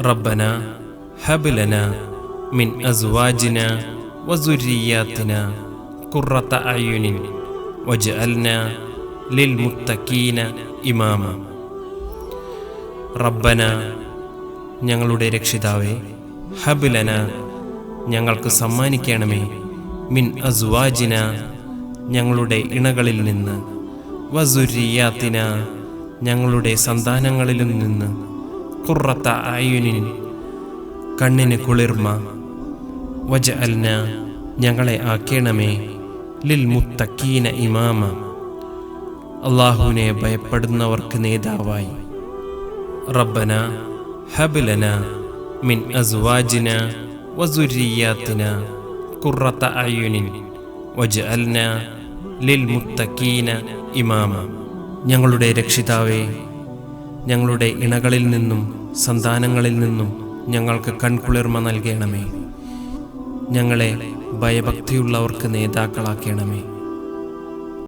ربنا هب لنا من أزواجنا وذرياتنا قرة أعين واجعلنا للمتقين إماما റബ്ബന ഞങ്ങളുടെ രക്ഷിതാവേ ഹബിലന ഞങ്ങൾക്ക് സമ്മാനിക്കണമേ മിൻ അസുവാജിന ഞങ്ങളുടെ ഇണകളിൽ നിന്ന് വസുരിയാത്തിന ഞങ്ങളുടെ സന്താനങ്ങളിലും നിന്ന് കുറത്ത ആയുനിൻ കണ്ണിന് കുളിർമ. വജ അൽന ഞങ്ങളെ ആക്കേണമേ. ലിൽ മുത്തക്കീന ഇമാമ. അള്ളാഹുവിനെ ഭയപ്പെടുന്നവർക്ക് നേതാവായി. റബ്ബന ഹബിലന മിൻ അസ്വാജിന വസുരിയാത്തിന കുറത്ത അയുനിൻ വജ അൽന ലിൽ മുത്തക്കീന ഇമാമ. ഞങ്ങളുടെ രക്ഷിതാവേ ഞങ്ങളുടെ ഇണകളിൽ നിന്നും സന്താനങ്ങളിൽ നിന്നും ഞങ്ങൾക്ക് കൺകുളിർമ നൽകണമേ. ഞങ്ങളെ ഭയഭക്തിയുള്ളവർക്ക് നേതാക്കളാക്കണമേ.